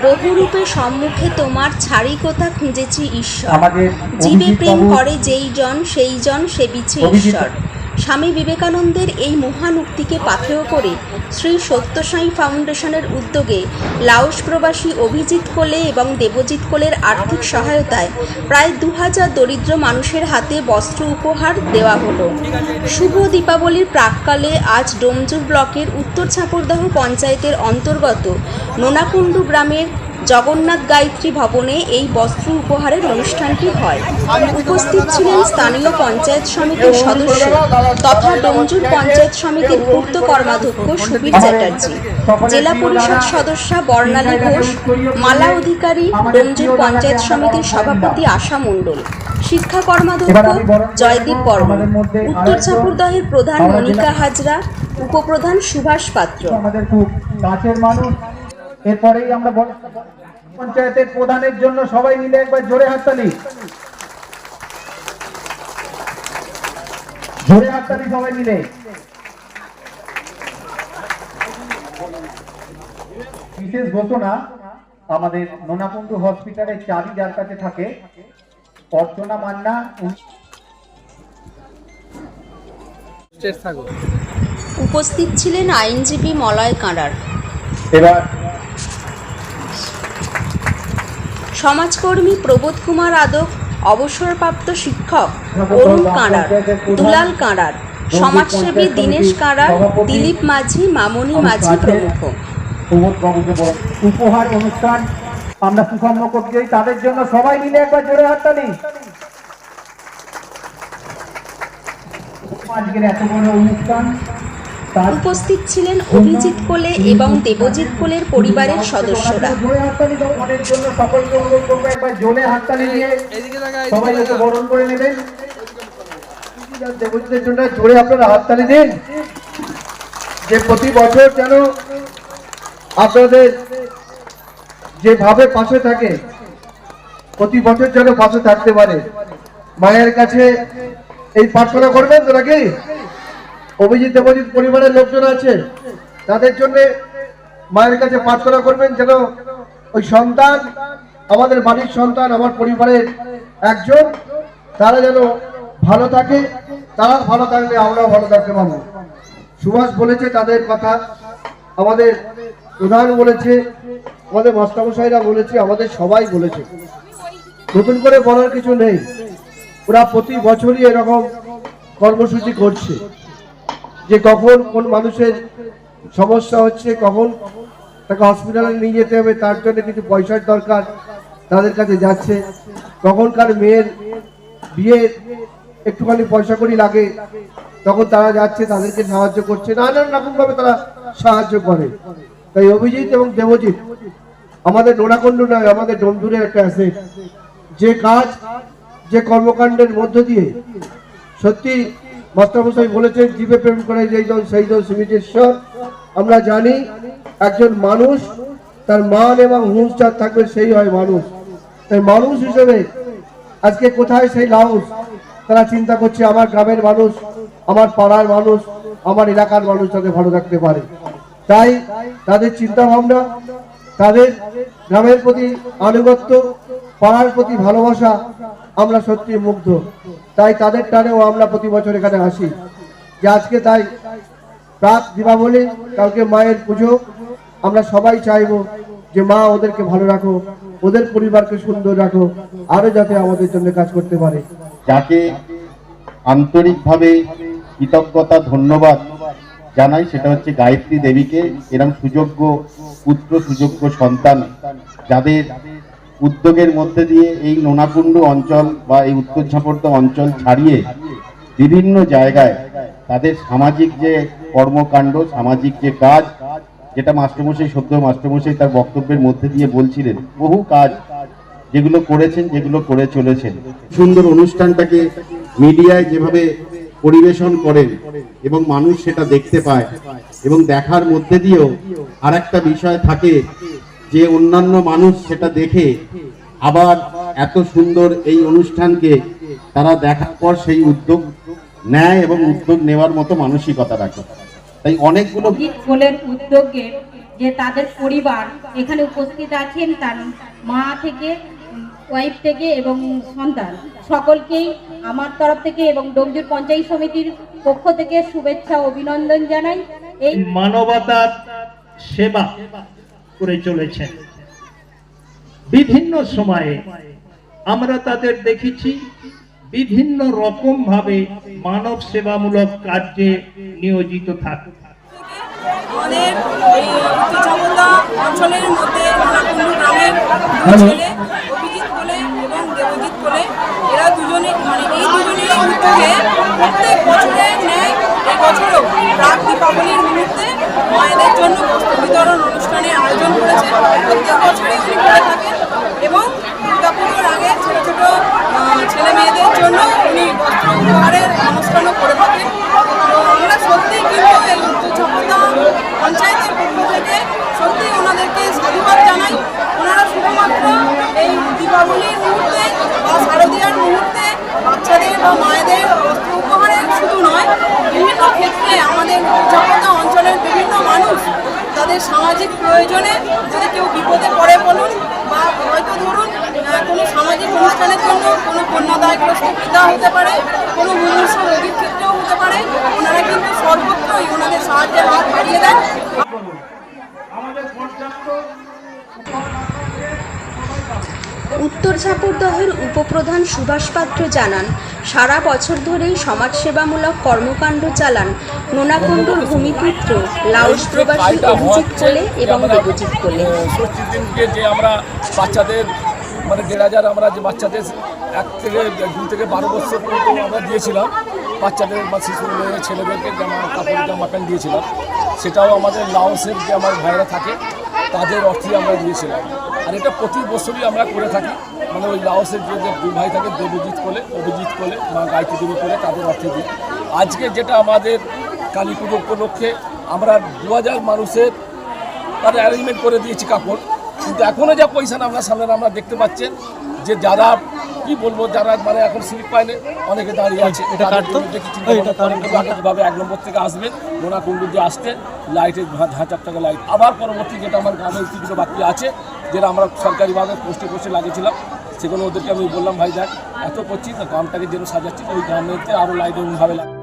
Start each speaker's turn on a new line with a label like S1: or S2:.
S1: বহুরূপে সম্মুখে তোমার ছাড়ি কোথা খুঁজেছি ঈশ্বর। জীবে প্রেম করে যেই জন সেই জন সেবিছে ঈশ্বর। স্বামী বিবেকানন্দের এই মহান উক্তিকে পাথেয় করে শ্রী সত্যসাই ফাউন্ডেশনের উদ্যোগে লাওস প্রবাসী অভিজিৎ কোলে এবং দেবজিৎ কোলের আর্থিক সহায়তায় প্রায় দু হাজার দরিদ্র মানুষের হাতে বস্ত্র উপহার দেওয়া হলো। শুভ দীপাবলির প্রাককালে আজ ডোমজুর ব্লকের উত্তর ছাপরদহ পঞ্চায়েতের অন্তর্গত নোনাকুণ্ডু গ্রামের জগন্নাথ গায়ত্রী ভবনে এই বস্ত্র উপহারের অনুষ্ঠানটি হয়। উপস্থিত ছিলেন স্থানীয় পঞ্চায়েত সমিতির সদস্য তথা ডোমজুর পঞ্চায়েত সমিতির পূর্ত কর্মাধ্যক্ষ সুবীর চ্যাটার্জি। জেলা পরিষদ সদস্যা বর্ণালী ঘোষ মালা অধিকারী ডোমজুর পঞ্চায়েত সমিতির সভাপতি আশা মণ্ডল শিক্ষা কর্মাধ্যক্ষ জয়দীপ বর্মন উত্তর ছাপুরদহের প্রধান মনিকা হাজরা উপপ্রধান সুভাষ পাত্র।
S2: আমাদের খুব কাছের মানুষ। এরপরেই আমরা পঞ্চায়েতের প্রধানের জন্য সবাই মিলে একবার জোরে হাততালি। জোরে হাততালি সবাই মিলে। বিশেষ ঘোষণা আমাদের নোনাকুণ্ডু হসপিটালের চাবি যার কাছে থাকে অর্চনা মান্না
S1: উপস্থিত ছিলেন আইনজীবী মলয় কাঁড়ার।
S2: এবার
S1: সমাজকর্মী প্রবোধ কুমার আদক অবসরপ্রাপ্ত শিক্ষক অরুণ কাঁড়ার দুলাল কাঁড়ার সমাজসেবী দীনেশ কাঁড়ার দিলীপ মাঝি মামনি মাঝি প্রমুখ।
S2: উপহার অনুষ্ঠান আমরা সুসম্য করতে তাদের জন্য সবাই মিলে একবার জোরে হাততালি। আজকের এত বড় অনুষ্ঠান
S1: উপস্থিত ছিলেন অভিজিৎ কোলে এবং দেবজিৎ কোলের পরিবারের সদস্যরা।
S2: দেবজিতের জন্য জোরে আপনারা হাততালি দিন। যে প্রতি বছর যেন আপনাদের যেভাবে পাশে থাকে প্রতি বছর যেন পাশে থাকতে পারে। মায়ের কাছে এই প্রার্থনা করবেন তো নাকি? অভিজিৎ দেবজিৎ পরিবারের লোকজন আছে তাদের জন্য মায়ের কাছে প্রার্থনা করবেন যেন ওই সন্তান, আমাদের বাড়ির সন্তান, আমার পরিবারের একজন, তারা যেন ভালো থাকে, তারা ভালো থাকলে আমরাও ভালো থাকতে পারব। সুভাষ বলেছে তাদের কথা, আমাদের প্রধান বলেছে, আমাদের মাস্টারমশাইরা বলেছে, আমাদের সবাই বলেছে। নতুন করে বলার কিছু নেই। ওরা প্রতি বছরই এরকম কর্মসূচি করছে। যে কখন কোন মানুষের সমস্যা হচ্ছে, কখন তাকে হসপিটালে নিয়ে যেতে হবে, তার জন্য কিছু পয়সার দরকার তাদের কাছে যাচ্ছে। কখনকার মেয়ের বিয়ে একটুখানি পয়সা করি লাগে, তখন তারা যাচ্ছে, তাদেরকে সাহায্য করছে, নানান রকমভাবে তারা সাহায্য করে। তাই অভিজিৎ এবং দেবজিৎ, আমাদের নোনাকুণ্ড নয়, আমাদের ডমদুরের একটা আছে যে কাজ, যে কর্মকাণ্ডের মধ্য দিয়ে সত্যি মাস্টারমশাই বলেছেন, জীবে প্রেম করে যেই জন সেই জন সীমিতেশ্বর আমরা জানি একজন মানুষ, তার মান এবং হুঁশ যার থাকবে সেই হয় মানুষ। তাই মানুষ হিসেবে আজকে কোথায় সেই লাউস? তারা চিন্তা করছে, আমার গ্রামের মানুষ, আমার পাড়ার মানুষ, আমার এলাকার মানুষ যাতে ভালো থাকতে পারে। তাই তাদের চিন্তা ভাবনা তাদের গ্রামের প্রতি আনুগত্য, পাড়ার প্রতি ভালোবাসা আমরা সত্যি মুগ্ধ। তাই তাদের টানেও আমরা প্রতি বছর এখানে আসি। যে আজকে তাই রাত দীপাবলি, কালকে মায়ের পুজো। আমরা সবাই চাইব যে মা ওদেরকে ভালো রাখো, ওদের পরিবারকে সুন্দর রাখো আরও যাতে আমাদের জন্য কাজ করতে পারে।
S3: যাকে আন্তরিকভাবে কৃতজ্ঞতা, ধন্যবাদ জানাই, সেটা হচ্ছে গায়ত্রী দেবীকে। এরম সুযোগ্য পুত্র, সুযোগ্য সন্তান যাদের উদ্যোগের মধ্যে দিয়ে এই নোনাকুণ্ড অঞ্চল বা এই উত্তর ঝাপড়দা অঞ্চল ছাড়িয়ে বিভিন্ন জায়গায় তাদের সামাজিক যে কর্মকাণ্ড, সামাজিক যে কাজ, যেটা মাস্টারমশাই, সদ্য মাস্টারমশাই তার বক্তব্যের মধ্যে দিয়ে বলছিলেন, বহু কাজ যেগুলো করেছেন, যেগুলো করে চলেছেন। সুন্দর অনুষ্ঠানটাকে মিডিয়ায় যেভাবে পরিবেশন করেন এবং মানুষ সেটা দেখতে পায় এবং দেখার মধ্যে দিয়েও আর একটা বিষয় থাকে যে অন্যান্য মানুষ সেটা দেখে আবার এত সুন্দর এই অনুষ্ঠানকে তারা দেখার পর সেই উদ্যোগ নেয় এবং উদ্যোগ নেওয়ার মতো মানসিকতা রাখে। তাই অনেকগুলো
S4: উদ্যোগে যে তাদের পরিবার এখানে উপস্থিত আছেন তার মা থেকে ওয়াইফ থেকে এবং সন্তান সকলকেই আমার তরফ থেকে এবং ডোমজুর পঞ্চায়েত সমিতির পক্ষ থেকে শুভেচ্ছা অভিনন্দন জানাই। এই
S5: মানবতার সেবা করে চলেছেন। বিভিন্ন সময়ে আমরা তাদের দেখেছি বিভিন্ন রকম ভাবে মানব সেবামূলক কার্যে নিয়োজিত থাকে।
S6: আমাদের এই উত্তরচাপতা অঞ্চলের মধ্যে গ্রামের ছেলে অভিজিৎ কোলে এবং দেবজিৎ কোলে এরা দুজনে মানে এই দুজনের উদ্যোগে প্রত্যেক বছরের ন্যায় এই বছরও রাত দীপাবলির মুহূর্তে মায়েদের জন্য বস্ত্র বিতরণ অনুষ্ঠানের আয়োজন করেছে প্রত্যেক বছরই উনি করে থাকেন এবং দুর্গাপুজোর আগে ছোট ছোট আহ, ছেলে মেয়েদের জন্য উনি বস্ত্র উপহারের অনুষ্ঠানও করে থাকেন তো আমরা সত্যি কিন্তু এই উচ্চপতা পঞ্চায়েতের পক্ষ থেকে সত্যি ওনাদেরকে সাধুবাদ জানাই ওনারা শুধুমাত্র এই দীপাবলির মুহূর্তে বা শারদীয়ার মুহূর্তে বাচ্চাদের বা মায়েদের বস্ত্র উপহারের শুধু নয় বিভিন্ন ক্ষেত্রে আমাদের উচ্চপতা অঞ্চলের বিভিন্ন মানুষ তাদের সামাজিক প্রয়োজনে যদি কেউ বিপদে পড়ে বলুন বা হয়তো ধরুন কোনো সামাজিক অনুষ্ঠানের জন্য কোনো কন্যাদায়গ্রস্ত সুবিধা হতে পারে, কোনো মুমূর্ষ রোগীর ক্ষেত্রেও হতে পারে, ওনারা কিন্তু সর্বত্রই ওনাদের সাহায্যের হাত বাড়িয়ে দেন।
S1: উত্তর ঝাপুরদহের উপপ্রধান সুভাষ পাত্র জানান, সারা বছর ধরেই সমাজসেবামূলক কর্মকাণ্ড চালান নোনাকুণ্ডুর ভূমিপুত্র, লাউস প্রবাসী অভিজিৎ কোলে এবং দেবজিৎ কোলে
S7: যে আমরা বাচ্চাদের মানে দেড় হাজার আমরা যে বাচ্চাদের এক থেকে দুই থেকে বারো বছর পর্যন্ত আমরা দিয়েছিলাম, বাচ্চাদের বা শিশু ছেলেদেরকে জামা কাপড় জামা প্যান্ট দিয়েছিলাম, সেটাও আমাদের লাওসের যে আমার ভাইরা থাকে, তাদের অর্থে আমরা দিয়েছিলাম। আর এটা প্রতি বছরই আমরা করে থাকি। মানে ওই লাওসের যে দু ভাই থাকে, দেবজিৎ কোলে, অভিজিৎ কোলে, মা গায়ত্রী দেবী কোলে, তাদের অর্থে দিই। আজকে যেটা আমাদের কালী পুজো উপলক্ষে আমরা দু হাজার মানুষের তাদের অ্যারেঞ্জমেন্ট করে দিয়েছি কাপড়। কিন্তু এখনও যা পয়সা না, আমরা সামনে আমরা দেখতে পাচ্ছেন যে যারা কি বলব যারা মানে এখন স্লিপ পায়নি অনেকে দাঁড়িয়ে আছে। এটা যেভাবে এক নম্বর থেকে আসবেন মোনা কুণ্ডু দিয়ে আসতে লাইটের হাজার থেকে লাইট আবার পরবর্তী যেটা আমার গ্রামের কিছু বাকি আছে যেটা আমরা সরকারিভাবে পোস্টে পোস্টে লাগিয়েছিলাম সেগুলো ওদেরকে আমি বললাম ভাই দেখ এত করছি তো গ্রামটাকে যেন সাজাচ্ছি ওই গ্রামেতে আরও লাইট এমনভাবে লাগে